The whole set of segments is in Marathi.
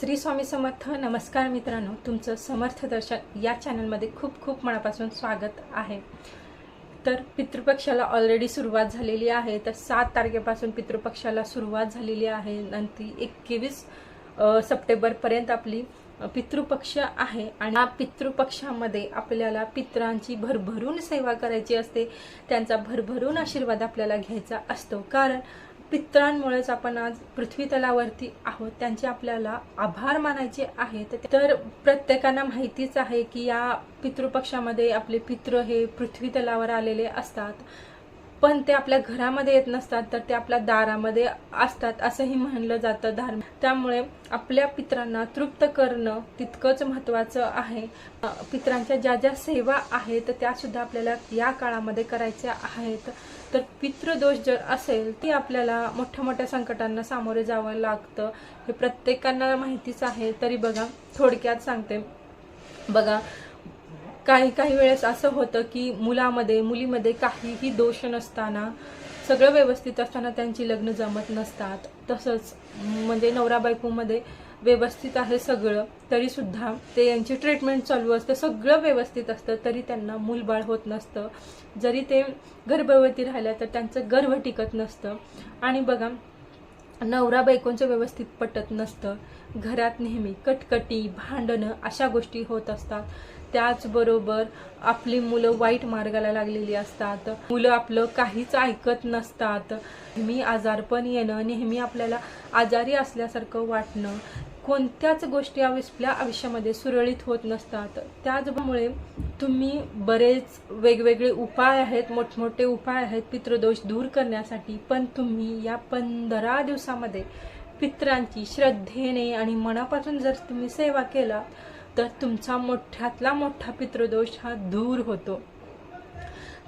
श्री स्वामी समर्थ नमस्कार मित्रांनो. तुमचं समर्थ दर्शन या चॅनलमध्ये खूप खूप मनापासून स्वागत आहे. तर पितृपक्षाला ऑलरेडी सुरुवात झालेली आहे. तर सात तारखेपासून पितृपक्षाला सुरुवात झालेली आहे. नंतर एकवीस सप्टेंबरपर्यंत आपली पितृपक्ष आहे. आणि या पितृपक्षामध्ये आपल्याला पितरांची भरभरून सेवा करायची असते. त्यांचा भरभरून आशीर्वाद आपल्याला घ्यायचा असतो. कारण पितरांमुळेच आपण आज पृथ्वी तलावरती आहोत. त्यांचे आपल्याला आभार मानायचे आहेत तर प्रत्येकांना माहितीच आहे की या पितृपक्षामध्ये आपले पित्र हे पृथ्वी तलावर आलेले असतात. पण ते आपल्या घरामध्ये येत नसतात तर ते आपल्या दारामध्ये असतात असंही म्हणलं जातं धार्मिक. त्यामुळे आपल्या पित्रांना तृप्त करणं तितकंच महत्त्वाचं आहे. पित्रांच्या ज्या ज्या सेवा आहेत त्या सुद्धा आपल्याला या काळामध्ये करायच्या आहेत. तर पितृदोष जर असेल ती आपल्याला मोठ्या मोठ्या संकटांना सामोरे जावं लागतं. हे प्रत्येकांना माहितीच आहे. तरी बघा थोडक्यात सांगते. बघा काही काही वेळेस असं होतं की मुलामध्ये मुलीमध्ये काहीही दोष नसताना सगळं व्यवस्थित असताना त्यांची लग्न जमत नसतात. तसंच म्हणजे नवरा बायकोमध्ये व्यवस्थित आहे सगळं तरीसुद्धा ते यांची ट्रीटमेंट चालू असतं. सगळं व्यवस्थित असतं तरी त्यांना मूलबाळ होत नसतं. जरी ते गर्भवती राहिल्या तर त्यांचं गर्भ टिकत नसतं. आणि बघा नवरा बायकोंचं व्यवस्थित पटत नसतं. घरात नेहमी कटकटी भांडणं अशा गोष्टी होत असतात. त्याचबरोबर आपली मुलं वाईट मार्गाला लागलेली असतात. मुलं आपलं काहीच ऐकत नसतात. नेहमी आजारपण येणं नेहमी आपल्याला आजारी असल्यासारखं वाटणं कोणत्याच गोष्टी आपल्या आयुष्यामध्ये सुरळीत होत नसतात. त्याचमुळे तुम्ही बरेच वेगवेगळे उपाय आहेत मोठमोठे उपाय आहेत पितृदोष दूर करण्यासाठी पण तुम्ही या पंधरा दिवसामध्ये पित्रांची श्रद्धेने आणि मनापासून जर तुम्ही सेवा केला तर तुमचा मोठ्यातला मोठा पितृदोष हा दूर होतो.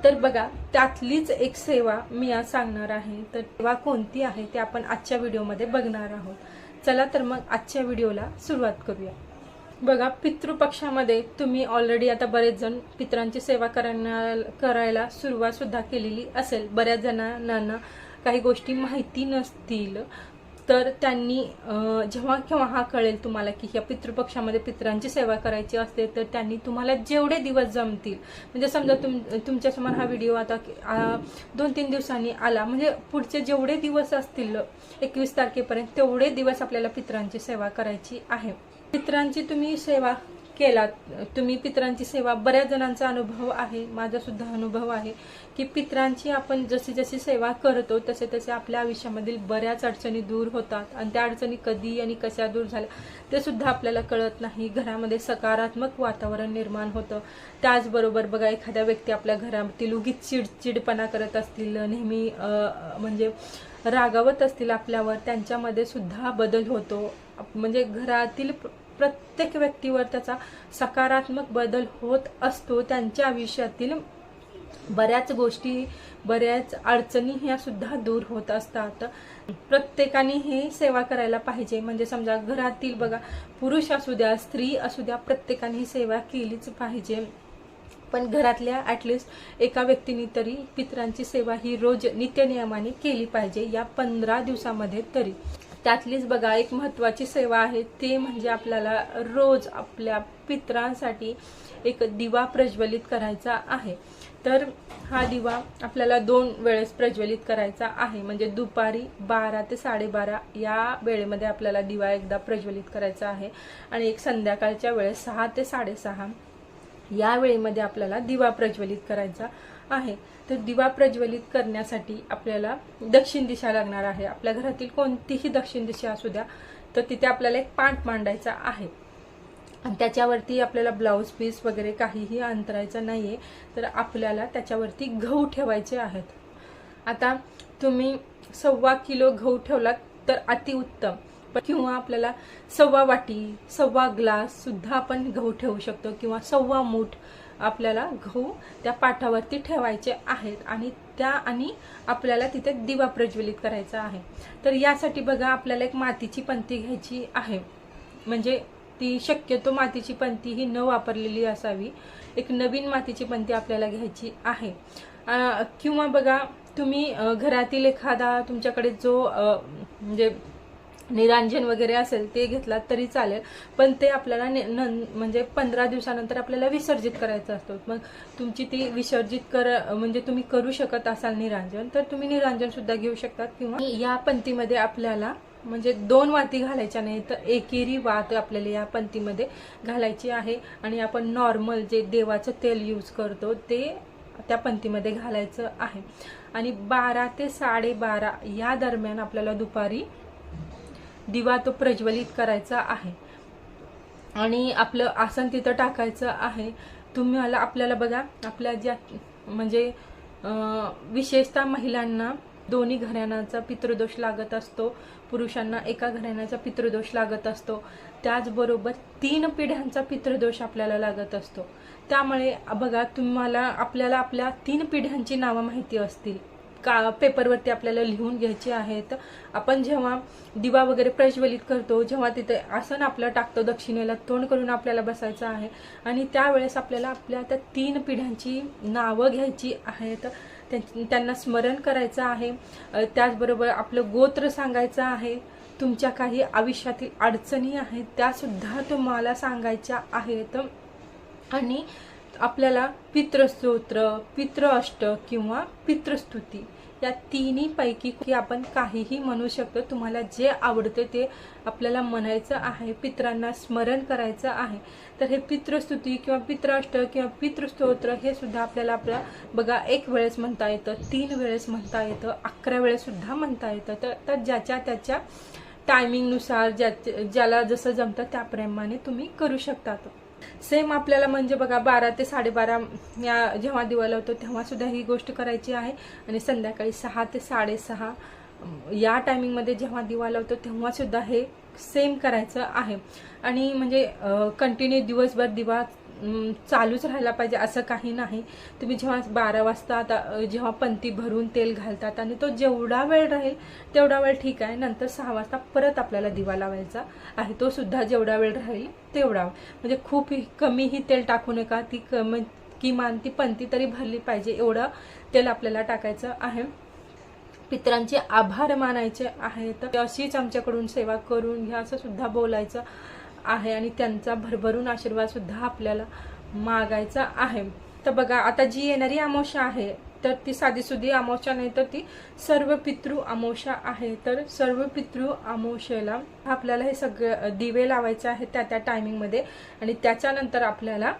तर बघा त्यातलीच एक सेवा मी आज सांगणार आहे. तर सेवा कोणती आहे ते आपण आजच्या व्हिडिओमध्ये बघणार आहोत. चला तर मग आजच्या व्हिडिओला सुरुवात करूया. बघा पितृपक्षामध्ये तुम्ही ऑलरेडी आता बरेच जण पितरांची सेवा करण्या करायला सुरुवात सुद्धा केलेली असेल. बऱ्याच जणांना काही गोष्टी माहिती नसतील. तर त्यांनी जेव्हा केव्हा हा कळेल तुम्हाला की ह्या पितृपक्षामध्ये पितरांची सेवा करायची असते तर त्यांनी तुम्हाला जेवढे दिवस जमतील म्हणजे समजा तुम तुमच्यासमोर हा व्हिडिओ आता दोन तीन दिवसांनी आला म्हणजे पुढचे जेवढे दिवस असतील एकवीस तारखेपर्यंत तेवढे दिवस आपल्याला पितरांची सेवा करायची आहे. पितरांची तुम्ही सेवा केलात तुम्ही पित्रांची सेवा बऱ्याच जणांचा अनुभव आहे माझा सुद्धा अनुभव आहे की पित्रांची आपण जशी जशी सेवा करतो तसे तसे आपल्या आयुष्यामधील बऱ्याच अडचणी दूर होतात. आणि त्या अडचणी कधी आणि कशा दूर झाल्या ते सुद्धा आपल्याला कळत नाही. घरामध्ये सकारात्मक वातावरण निर्माण होतं. त्याचबरोबर बघा एखाद्या व्यक्ती आपल्या घरातील उगीच चिडचिडपणा करत असतील नेहमी म्हणजे रागावत असतील आपल्यावर त्यांच्यामध्ये सुद्धा बदल होतो. म्हणजे घरातील प्रत्येक व्यक्तीवर त्याचा सकारात्मक बदल होत असतो. त्यांच्या आयुष्यातील बऱ्याच गोष्टी बऱ्याच अडचणी ह्या सुद्धा दूर होत असतात. प्रत्येकाने ही सेवा करायला पाहिजे. म्हणजे समजा घरातील बघा पुरुष असू द्या स्त्री असू द्या प्रत्येकाने ही सेवा केलीच पाहिजे. पण घरातल्या ॲटलिस्ट एका व्यक्तीने तरी पितरांची सेवा ही रोज नित्यनियमाने केली पाहिजे या पंधरा दिवसामध्ये तरी. त्यातलीच बघा एक महत्त्वाची सेवा आहे ते म्हणजे आपल्याला रोज आपल्या पितरांसाठी एक दिवा प्रज्वलित करायचा आहे. तर हा दिवा आपल्याला दोन वेळेस प्रज्वलित करायचा आहे. म्हणजे दुपारी बारा ते साडेबारा या वेळेमध्ये आपल्याला दिवा एकदा प्रज्वलित करायचा आहे. आणि एक संध्याकाळच्या वेळेस सहा ते साडेसहा या वेळेमध्ये आपल्याला दिवा प्रज्वलित करायचा आहे. तर दिवा प्रज्वलित करण्यासाठी आपल्याला दक्षिण दिशा लागणार आहे. आपल्या घरातील कोणतीही दक्षिण दिशा असू द्या तर तिथे आपल्याला एक पाठ मांडायचा आहे. आणि त्याच्यावरती आपल्याला ब्लाऊज पीस वगैरे काहीही अंतरायचं नाही आहे तर आपल्याला त्याच्यावरती गहू ठेवायचे आहेत. आता तुम्ही सव्वा किलो गहू ठेवलात तर अतिउत्तम. किंवा आपल्याला सव्वा वाटी सव्वा ग्लास सुद्धा आपण गहू ठेवू शकतो किंवा सव्वा मूठ आपल्याला गहू त्या पाठावरती ठेवायचे आहेत आणि त्या आणि आपल्याला तिथे दिवा प्रज्वलित करायचा आहे. तर यासाठी बघा आपल्याला एक मातीची पंती घ्यायची आहे. म्हणजे ती शक्यतो मातीची पंती ही न वापरलेली असावी. एक नवीन मातीची पंती आपल्याला घ्यायची आहे. किंवा बघा तुम्ही घरातील एखादा तुमच्याकडे जो म्हणजे निरांजन वगैरे असेल ते घेतलात तरी चालेल. पण ते आपल्याला ने- म्हणजे पंधरा दिवसानंतर आपल्याला विसर्जित करायचं असतं. मग तुमची ती विसर्जित कर म्हणजे तुम्ही करू शकत असाल निरांजन तर तुम्ही निरांजन सुद्धा घेऊ शकतात. किंवा या पंथीमध्ये आपल्याला म्हणजे दोन वाती घालायच्या नाही तर एकेरी वात आपल्याला या पंथीमध्ये घालायची आहे. आणि आपण नॉर्मल जे देवाचं तेल यूज करतो ते त्या पंथीमध्ये घालायचं आहे. आणि बारा ते साडेबारा या दरम्यान आपल्याला दुपारी दिवा तो प्रज्वलित करायचा आहे. आणि आपलं आसन तिथं टाकायचं आहे. तुम्ही मला आपल्याला बघा आपल्या ज्या म्हणजे विशेषतः महिलांना दोन्ही घराण्याचा पितृदोष लागत असतो. पुरुषांना एका घराण्याचा पितृदोष लागत असतो. त्याचबरोबर तीन पिढ्यांचा पितृदोष आपल्याला लागत असतो. त्यामुळे बघा तुम्हाला आपल्याला आपल्या तीन पिढ्यांची नावं माहिती असतील. का पेपरवरती आपल्याला लिहून घ्यायची आहेत. आपण जेव्हा दिवा वगैरे प्रज्वलित करतो जेव्हा तिथे आसन आपलं टाकतो दक्षिणेला तोंड करून आपल्याला बसायचं आहे. आणि त्यावेळेस आपल्याला आपल्या त्या तीन पिढ्यांची नावं घ्यायची आहेत. त्यां- त्यांना स्मरण करायचं आहे. त्याचबरोबर आपलं गोत्र सांगायचं आहे. तुमच्या काही आयुष्यातील अडचणी आहेत त्यासुद्धा तुम्हाला सांगायच्या आहेत. आणि आपल्याला पितृस्तोत्र पितृ अष्ट किंवा पितृस्तुती या तिन्हीपैकी की आपण काहीही म्हणू शकतो. तुम्हाला जे आवडते ते आपल्याला म्हणायचं आहे पित्रांना स्मरण करायचं आहे. तर हे पितृस्तुती किंवा पित्राष्ट किंवा पितृस्तोत्र हे सुद्धा आपल्याला आपल्या बघा एक वेळेस म्हणता येतं तीन वेळेस म्हणता येतं अकरा वेळेससुद्धा म्हणता येतं. तर तर ज्याच्या त्याच्या टायमिंगनुसार ज्या ज्याला जसं जमतं त्याप्रमाणे तुम्ही करू शकतात सेम आपल्याला म्हणजे बघा बारा ते साडेबारा या जेव्हा दिवा लावतो तेव्हा सुद्धा ही गोष्ट करायची आहे. आणि संध्याकाळी सहा ते साडेसहा या टायमिंगमध्ये जेव्हा दिवा लावतो तेव्हा सुद्धा हे सेम करायचं आहे. आणि म्हणजे कंटिन्यू दिवसभर दिवा चालूच राहायला पाहिजे असं काही नाही. तुम्ही जेव्हा बारा वाजता आता जेव्हा पंती भरून तेल घालतात आणि तो जेवढा वेळ राहील तेवढा वेळ ठीक आहे. नंतर सहा वाजता परत आपल्याला दिवा लावायचा आहे. तो सुद्धा जेवढा वेळ राहील तेवढा. म्हणजे खूप कमीही तेल टाकू नका. ती कम किमान ती पंती तरी भरली पाहिजे. एवढं तेल आपल्याला टाकायचं आहे. पित्रांचे आभार मानायचे आहेत. अशीच आमच्याकडून सेवा करून घ्या असं सुद्धा बोलायचं. आहे आणि त्यांचा भरभरून आशीर्वाद सुद्धा आपल्याला मागायचा आहे. तर बघा आता जी येणारी अमावस्या आहे तर ती साधीसुधी अमावस्या नाही तर ती सर्व पितृ अमावस्या आहे. तर सर्व पितृ अमावस्येला आपल्याला हे सगळं दिवे लावायचे आहेत त्या त्या टायमिंगमध्ये आणि त्याच्यानंतर आपल्याला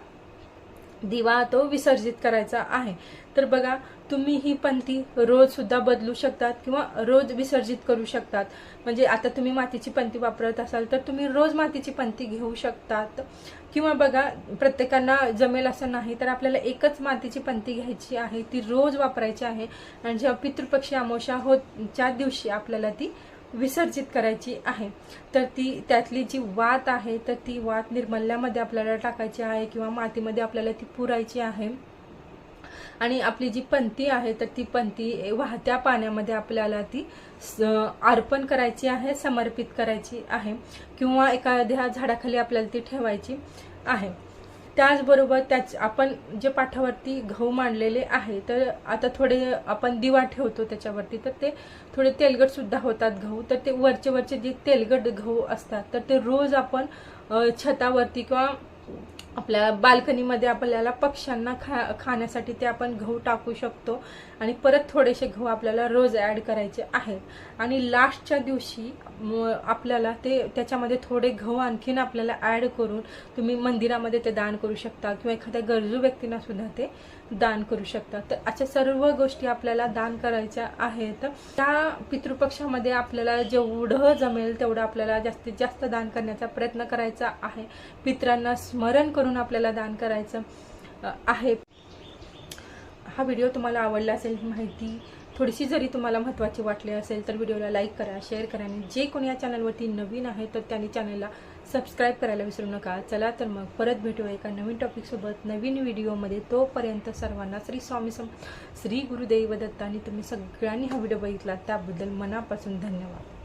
दिवा तो विसर्जित करायचा आहे. तर बघा तुम्ही ही पंथी रोज सुद्धा बदलू शकतात किंवा रोज विसर्जित करू शकतात. म्हणजे आता तुम्ही मातीची पंथी वापरत असाल तर तुम्ही रोज मातीची पंथी घेऊ शकतात. किंवा बघा प्रत्येकांना जमेल असं नाही तर आपल्याला एकच मातीची पंथी घ्यायची आहे ती रोज वापरायची आहे. आणि जेव्हा पितृपक्षी अमावस्या होतच्या दिवशी आपल्याला ती विसर्जित करायची आहे. तर ती त्यातली जी वात आहे तर ती वात निर्मल्यामध्ये आपल्याला टाकायची आहे किंवा मातीमध्ये आपल्याला ती पुरायची आहे. आणि आपली जी पंथी आहे तर ती पंथी वाहत्या पाण्यामध्ये आपल्याला ती स- अर्पण करायची आहे समर्पित करायची आहे. किंवा एखाद्या झाडाखाली आपल्याला ती ठेवायची आहे. त्याचबरोबर त्याच आपण जे पाठावरती गहू मांडलेले आहे तर आता थोडे आपण दिवा ठेवतो त्याच्यावरती तर ते थोडे तेलगट सुद्धा होतात गहू तर ते वरचे वरचे जे तेलगट गहू असतात तर ते रोज आपण छतावरती किंवा आपल्या बाल्कनीमध्ये आपल्याला पक्ष्यांना खा खाण्यासाठी ते आपण गहू टाकू शकतो आणि परत थोडेसे गहू आपल्याला रोज ॲड करायचे आहेत. आणि लास्टच्या दिवशी म, आपल्याला ते त्याच्यामध्ये थोडे गहू आणखीन आपल्याला ॲड करून तुम्ही मंदिरामध्ये ते दान करू शकता किंवा एखाद्या गरजू व्यक्तींना सुद्धा ते दान करू शकता तर अशा सर्व गोष्टी आपल्याला दान करायच्या आहेत. त्या पितृपक्षामध्ये आपल्याला जेवढं जमेल तेवढं आपल्याला जास्तीत जास्त दान करण्याचा प्रयत्न करायचा आहे. पित्रांना स्मरण करून आपल्याला दान करायचं आहे. हा व्हिडिओ तुम्हाला आवडला असेल माहिती थोडीशी जरी तुम्हाला महत्त्वाची वाटली असेल तर व्हिडिओला लाईक करा शेअर करा आणि जे कोणी या चॅनलवरती नवीन आहे तर त्यांनी चॅनलला सबस्क्राईब करायला विसरू नका. चला तर मग परत भेटूया एका नवीन टॉपिकसोबत नवीन व्हिडिओमध्ये तोपर्यंत सर्वांना श्री स्वामी सम श्री गुरुदेव दत्त आणि तुम्ही सगळ्यांनी हा व्हिडिओ बघितला. त्याबद्दल मनापासून धन्यवाद.